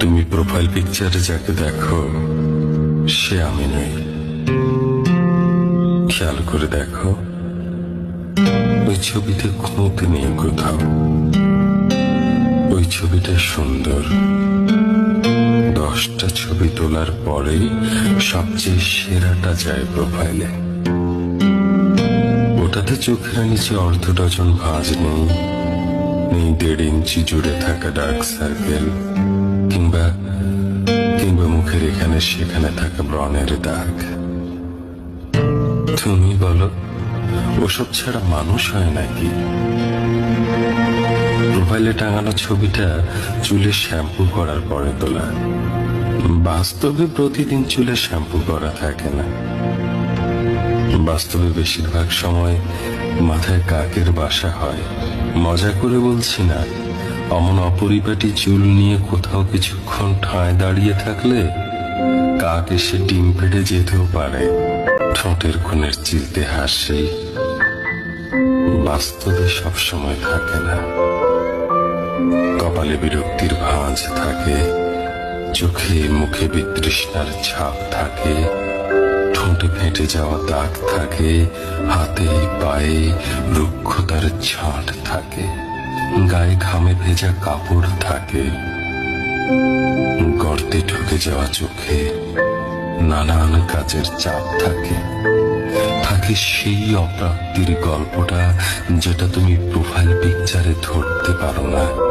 তুমি প্রোফাইল পিকচারে যাকে দেখো, সে আমি নই। খেয়াল করে দেখো, ওই ছবিতে খুঁত নেই কোথাও। ওই ছবিটা সুন্দর। দশটা ছবি তোলার পরেই সবচেয়ে সেরাটা যায় প্রোফাইলে ওটাতে চোখের নিচে অর্ধ ডজন ভাজ নেই। নেই দেড় ইঞ্চি জুড়ে থাকা ডার্ক সার্কেল কিংবা কিংবা মুখের এখানে সেখানে থাকা ব্রণের দাগ। তুমি বলো, ওসব ছাড়া মানুষ হয় নাকি? প্রোফাইলে টাঙানো ছবিটা চুলে শ্যাম্পু করার পরে তোলা। বাস্তবে প্রতিদিন চুলে শ্যাম্পু করা থাকে না। বাস্তবে বেশিরভাগ সময় মাথায় কাকের বাসা হয়। মজা করে বলছি না, অমন অপরিপাটি চুল নিয়ে কোথাও কিছুক্ষণ ঠায় দাঁড়িয়ে থাকলে কাক এসে ডিম পেড়ে যেতেও পারে। ঠোঁটের কোণের চিলতে হাসি। বাস্তবে সবসময় থাকে না। কপালে বিরক্তির ভাঁজ থাকে, চোখে মুখে বিতৃষ্ণার ছাপ থাকে। ঠোঁটে ফেটে যাওয়া দাগ থাকে, হাতে, পায়ে রুক্ষতার ছাঁট থাকে, গায়ে ঘামে ভেজা কাপড় থাকে, গর্তে ঢুকে যাওয়া চোখে নানান কাজের চাপ থাকে। থাকে সেই অপ্রাপ্তির গল্পটা যেটা তুমি প্রোফাইল পিকচারে ধরতে পারো না।